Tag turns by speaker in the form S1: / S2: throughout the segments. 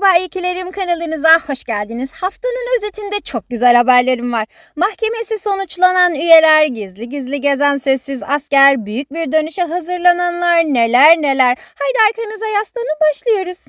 S1: Merhaba ikilerim kanalınıza hoş geldiniz. Haftanın özetinde çok güzel haberlerim var. Mahkemesi sonuçlanan üyeler, gizli gizli gezen sessiz asker, büyük bir dönüşe hazırlananlar, neler neler. Haydi arkanıza yaslanın başlıyoruz.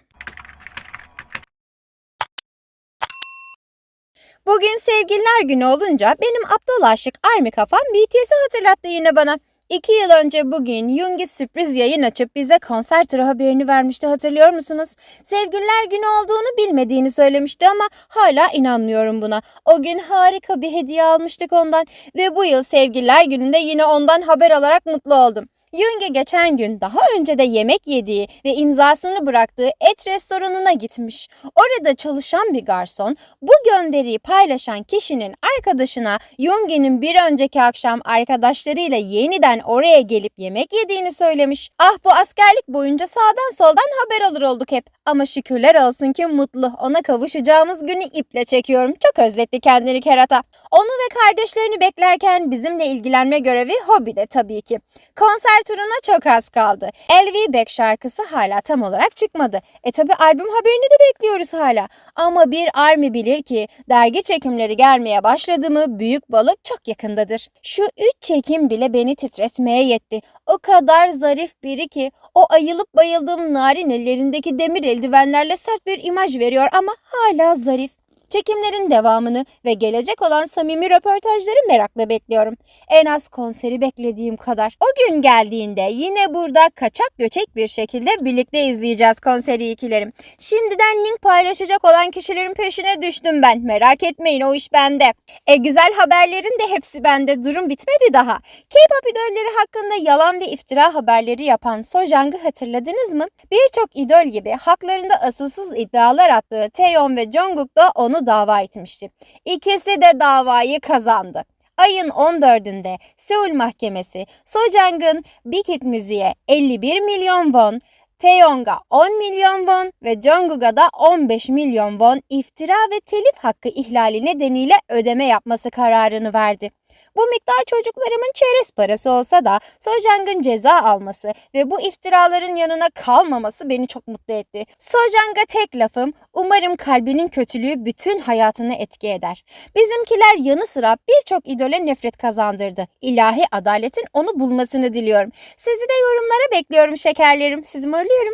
S1: Bugün sevgililer günü olunca benim aptal aşık Army kafam BTS'i hatırlattı yine bana. İki yıl önce bugün Yoongi sürpriz yayın açıp bize konser turu haberini vermişti hatırlıyor musunuz? Sevgililer günü olduğunu bilmediğini söylemişti ama hala inanmıyorum buna. O gün harika bir hediye almıştık ondan ve bu yıl sevgililer gününde yine ondan haber alarak mutlu oldum. Yoongi geçen gün daha önce de yemek yediği ve imzasını bıraktığı et restoranına gitmiş. Orada çalışan bir garson bu gönderiyi paylaşan kişinin arkadaşına Yoongi'nin bir önceki akşam arkadaşlarıyla yeniden oraya gelip yemek yediğini söylemiş. Ah bu askerlik boyunca sağdan soldan haber alır olduk hep. Ama şükürler olsun ki mutlu. Ona kavuşacağımız günü iple çekiyorum. Çok özletti kendini kerata. Onu ve kardeşlerini beklerken bizimle ilgilenme görevi hobide tabii ki. Konser turuna çok az kaldı. LV Back şarkısı hala tam olarak çıkmadı. E tabi albüm haberini de bekliyoruz hala. Ama bir army bilir ki dergi çekimleri gelmeye başladı mı büyük balık çok yakındadır. Şu üç çekim bile beni titretmeye yetti. O kadar zarif biri ki o ayılıp bayıldığım narin ellerindeki demir eldivenlerle sert bir imaj veriyor ama hala zarif. Çekimlerin devamını ve gelecek olan samimi röportajları merakla bekliyorum. En az konseri beklediğim kadar. O gün geldiğinde yine burada kaçak göçek bir şekilde birlikte izleyeceğiz konseri ikilerim. Şimdiden link paylaşacak olan kişilerin peşine düştüm ben. Merak etmeyin o iş bende. E güzel haberlerin de hepsi bende. Durum bitmedi daha. K-pop idolleri hakkında yalan ve iftira haberleri yapan Sojang'ı hatırladınız mı? Birçok idol gibi haklarında asılsız iddialar attığı Taeyeon ve Jungkook da onu dava etmişti. İkisi de davayı kazandı. Ayın 14'ünde Seul Mahkemesi Sojang'ın Big Hit Müziğe 51 milyon won, Taeyong'a 10 milyon won ve Jungkook'a da 15 milyon won iftira ve telif hakkı ihlali nedeniyle ödeme yapması kararını verdi. Bu miktar çocuklarımın çerez parası olsa da Sojang'ın ceza alması ve bu iftiraların yanına kalmaması beni çok mutlu etti. Sojang'a tek lafım umarım kalbinin kötülüğü bütün hayatını etki eder. Bizimkiler yanı sıra birçok idole nefret kazandırdı. İlahi adaletin onu bulmasını diliyorum. Sizi de yorumlara bekliyorum şekerlerim. Sizi mırlıyorum.